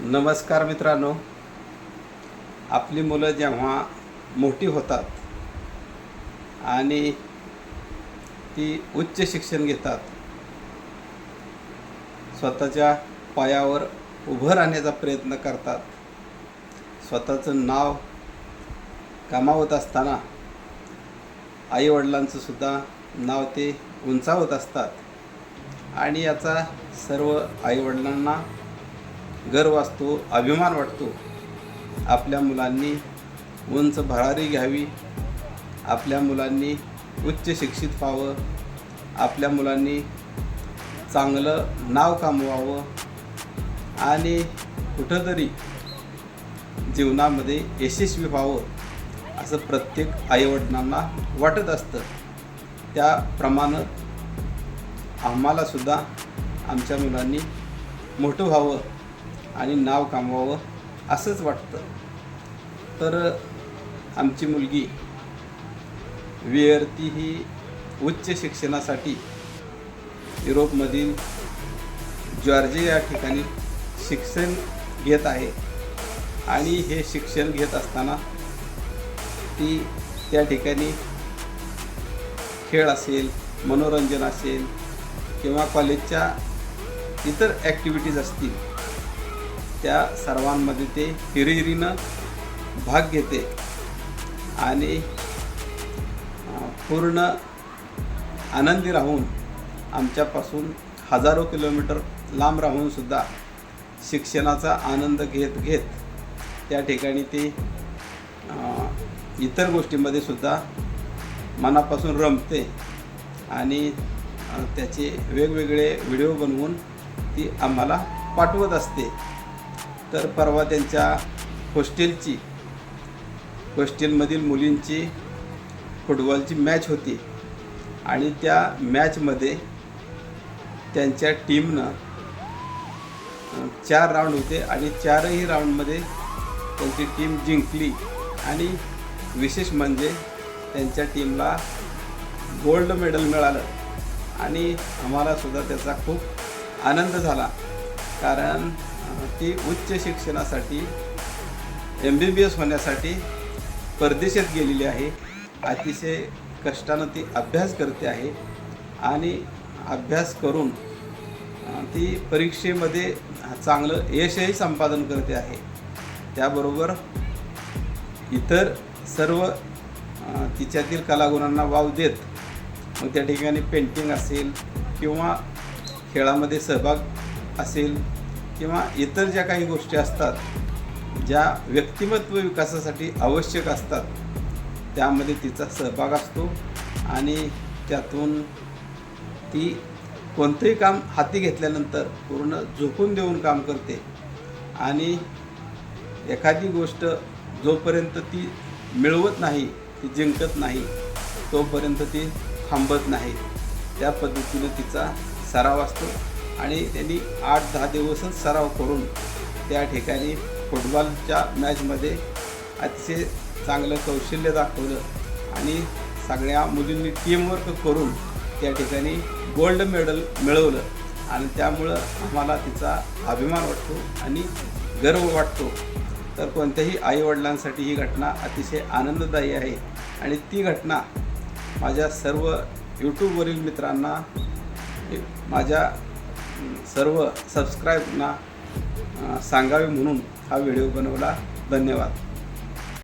नमस्कार मित्रांनो. आपली मुलं जेव्हा मोठी होतात आणि ती उच्च शिक्षण घेतात स्वतःच्या पायावर उभं राहण्याचा प्रयत्न करतात स्वतःचं नाव कमावत असताना आईवडिलांचं सुद्धा नाव ते उंचावत असतात. आणि याचा सर्व आईवडिलांना गर्व असतो अभिमान वाटतो. आपल्या मुलांनी उंच भरारी घ्यावी. आपल्या मुलांनी उच्च शिक्षित व्हावं. आपल्या मुलांनी चांगलं नाव कमवावं. आणि कुठंतरी जीवनामध्ये यशस्वी व्हावं असं प्रत्येक आईवडिलांना वाटत असतं. त्याप्रमाणे आम्हालासुद्धा आमच्या मुलांनी मोठं व्हावं. आणि नाव कमवावं असंच वाटतं. तर आमची मुलगी वियर्ती ही उच्च शिक्षणासाठी युरोपमधील जॉर्जिया या ठिकाणी शिक्षण घेत आहे. आणि हे शिक्षण घेत असताना ती त्या ठिकाणी खेळ असेल मनोरंजन असेल किंवा कॉलेजच्या इतर ॲक्टिव्हिटीज असतील त्या सर्वांमध्ये ते हिरिहिरीनं भाग घेते आणि पूर्ण आनंदी राहून आमच्यापासून हजारो किलोमीटर लांब राहूनसुद्धा शिक्षणाचा आनंद घेत घेत त्या ठिकाणी ते इतर गोष्टीमध्ये सुद्धा मनापासून रमते आणि त्याचे वेगवेगळे व्हिडिओ बनवून ती आम्हाला पाठवत असते. तर परवा त्यांच्या हॉस्टेलची हॉस्टेलमधील मुलींची फुटबॉलची मॅच होती. आणि त्या मॅचमध्ये त्यांच्या टीमनं चार राऊंड होते आणि चारही राऊंडमध्ये त्यांची टीम जिंकली. आणि विशेष म्हणजे त्यांच्या टीमला गोल्ड मेडल मिळालं. आणि आम्हालासुद्धा त्याचा खूप आनंद झाला. कारण ती उच्च शिक्षणासाठी एम बी बी एस होण्यासाठी परदेशात गेलेली आहे. अतिशय कष्टानं ती अभ्यास करते आहे आणि अभ्यास करून ती परीक्षेमध्ये चांगलं यशही संपादन करते आहे. त्याबरोबर इतर सर्व तिच्यातील कलागुणांना वाव देत मग त्या ठिकाणी पेंटिंग असेल किंवा खेळामध्ये सहभाग असेल किंवा इतर ज्या काही गोष्टी असतात ज्या व्यक्तिमत्व विकासासाठी आवश्यक असतात त्यामध्ये तिचा सहभाग असतो आणि त्यातून ती कोणतंही काम हाती घेतल्यानंतर पूर्ण झोकून देऊन काम करते. आणि एखादी गोष्ट जोपर्यंत ती मिळवत नाही ती जिंकत नाही तोपर्यंत ती थांबत नाही. त्या पद्धतीनं तिचा सराव असतो. आणि त्यांनी आठ दहा दिवसच सराव करून त्या ठिकाणी फुटबॉलच्या मॅचमध्ये अतिशय चांगलं कौशल्य दाखवलं. आणि सगळ्या मुलींनी टीमवर्क करून त्या ठिकाणी गोल्ड मेडल मिळवलं. आणि त्यामुळं आम्हाला तिचा अभिमान वाटतो आणि गर्व वाटतो. तर कोणत्याही आईवडिलांसाठी ही घटना अतिशय आनंददायी आहे. आणि ती घटना माझ्या सर्व यूट्यूबवरील मित्रांना माझ्या सर्व सबस्क्राईबना सांगावे म्हणून हा व्हिडिओ बनवला. धन्यवाद.